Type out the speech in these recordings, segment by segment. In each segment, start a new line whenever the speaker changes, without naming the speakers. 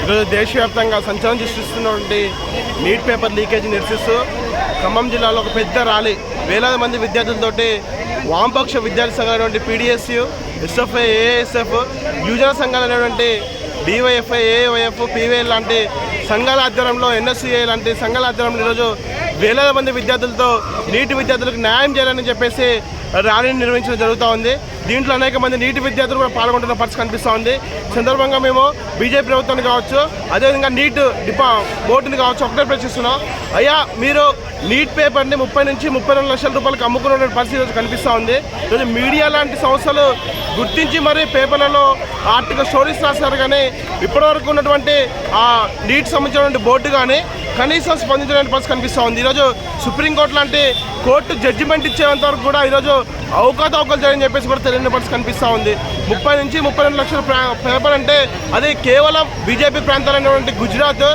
ఈరోజు దేశవ్యాప్తంగా సంచలనం సృష్టిస్తున్నటువంటి నీట్ పేపర్ లీకేజ్ నిరసిస్తూ ఖమ్మం జిల్లాలో ఒక పెద్ద ర్యాలీ. వేలాది మంది విద్యార్థులతోటి వామపక్ష విద్యార్థి సంఘాలైనటువంటి పీడిఎస్యు ఎస్ఎఫ్ఐ ఏఎస్ఎఫ్ యువజన సంఘాలైనటువంటి డివైఎఫ్ఐ ఏవైఎఫ్ పీవీఎల్ లాంటి సంఘాల ఆధ్వర్యంలో ఎన్ఎస్సీఏ లాంటి సంఘాల ఆధ్వర్యంలో ఈరోజు వేలాది మంది విద్యార్థులతో నీటి విద్యార్థులకు న్యాయం చేయాలని చెప్పేసి ర్యాలీని నిర్వహించడం జరుగుతూ ఉంది. దీంట్లో అనేక మంది నీటి విద్యార్థులు కూడా పాల్గొంటున్న పరిస్థితి కనిపిస్తూ ఉంది. సందర్భంగా మేము బీజేపీ ప్రభుత్వాన్ని కావచ్చు అదేవిధంగా నీట్ డిపా బోర్డుని కావచ్చు ఒకటే ప్రశ్నిస్తున్నాం. అయ్యా మీరు నీట్ పేపర్ని ముప్పై నుంచి ముప్పై రెండు లక్షల రూపాయలకు అమ్ముకున్న పరిస్థితి ఈరోజు కనిపిస్తూ ఉంది. ఈరోజు మీడియా లాంటి సంస్థలు గుర్తించి మరి పేపర్లలో ఆర్టికల్ స్టోరీస్ రాస్తారు కానీ ఇప్పటివరకు ఉన్నటువంటి ఆ నీట్ సంబంధించినటువంటి బోర్డు కానీ కనీసం స్పందించడానికి పరిస్థితి కనిపిస్తూ ఉంది. ఈరోజు సుప్రీంకోర్టు లాంటి కోర్టు జడ్జిమెంట్ ఇచ్చేంత వరకు కూడా ఈరోజు అవకాతవకలు చేయని చెప్పేసి కూడా తెలియని పరిస్థితి కనిపిస్తూ ఉంది. ముప్పై నుంచి ముప్పై రెండు లక్షల ప్రా- పేపర్ అంటే అది కేవలం బీజేపీ ప్రాంతాలైనటువంటి గుజరాత్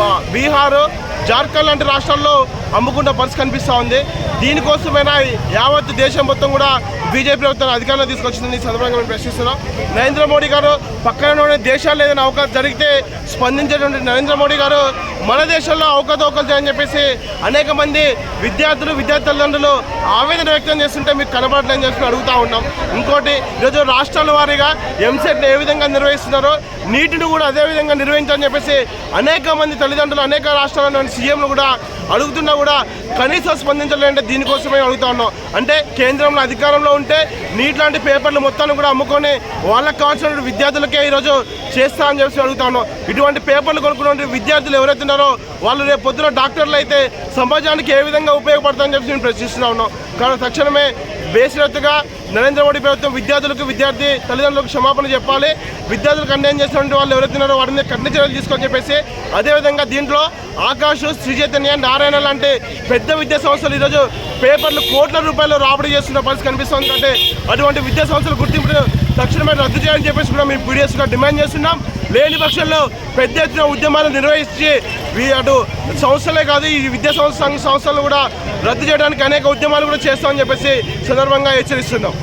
బీహారు బీహార్ జార్ఖండ్ లాంటి రాష్ట్రాల్లో అమ్ముకున్న పరిస్థితి కనిపిస్తూ ఉంది. దీనికోసమైనా యావత్ దేశం మొత్తం కూడా బీజేపీ ప్రభుత్వం అధికారంలో తీసుకొచ్చిందని సందర్భంగా మేము ప్రశ్నిస్తున్నాం. నరేంద్ర మోడీ గారు పక్కన దేశాల్లో ఏదైనా అవకాశం జరిగితే స్పందించేటువంటి నరేంద్ర మోడీ గారు మన దేశంలో అవకతవకలు అని చెప్పేసి అనేక మంది విద్యార్థులు విద్యార్థి తల్లిదండ్రులు ఆవేదన వ్యక్తం చేస్తుంటే మీకు కనబడలేదని చెప్పి అడుగుతా ఉన్నాం. ఇంకోటి ఈరోజు రాష్ట్రాల వారీగా ఎంసెట్ ఏ విధంగా నిర్వహిస్తున్నారో నీటిని కూడా అదే విధంగా నిర్వహించాలని చెప్పేసి అనేక మంది తల్లిదండ్రులు అనేక రాష్ట్రాల సీఎంలు కూడా అడుగుతున్నా కూడా కనీసం స్పందించలేదంటే దీనికోసమే అడుగుతా ఉన్నాం. అంటే కేంద్రంలో అధికారంలో ఉంటే నీట్ లాంటి పేపర్లు మొత్తాన్ని కూడా అమ్ముకొని వాళ్ళకి కావాల్సిన విద్యార్థులకే ఈరోజు చేస్తా అని చెప్పి అడుగుతా ఉన్నాం. ఇటువంటి పేపర్లు కొనుక్కున్న విద్యార్థులు ఎవరైతే ఉన్నారో వాళ్ళు రేపు పొద్దున డాక్టర్లు అయితే సమాజానికి ఏ విధంగా ఉపయోగపడతాయని చెప్పి నేను ప్రశ్నిస్తున్నా ఉన్నాం. కానీ తక్షణమే బేసిరత్తుగా నరేంద్ర మోడీ ప్రభుత్వం విద్యార్థులకు విద్యార్థి తల్లిదండ్రులకు క్షమాపణ చెప్పాలి. విద్యార్థులకు అన్యాయం చేస్తున్న వాళ్ళు ఎవరైతే ఉన్నారో వారిని కఠిన చర్యలు తీసుకొని చెప్పేసి అదేవిధంగా దీంట్లో ఆకాష్ శ్రీ చైతన్య నారాయణ లాంటి పెద్ద విద్యా సంస్థలు ఈరోజు పేపర్లు కోట్ల రూపాయలు రాబడి చేస్తున్న పరిస్థితి కనిపిస్తుంది. అంటే అటువంటి విద్యా సంస్థలు గుర్తింపు తక్షణమే రద్దు చేయాలని చెప్పేసి కూడా మేము పీడిఎస్గా డిమాండ్ చేస్తున్నాం. లేని పక్షంలో పెద్ద ఎత్తున ఉద్యమాలు నిర్వహించి అటు సంస్థలే కాదు ఈ విద్యా సంస్థ సంస్థలు కూడా రద్దు చేయడానికి అనేక ఉద్యమాలు కూడా చేస్తామని చెప్పేసి సందర్భంగా హెచ్చరిస్తున్నాం.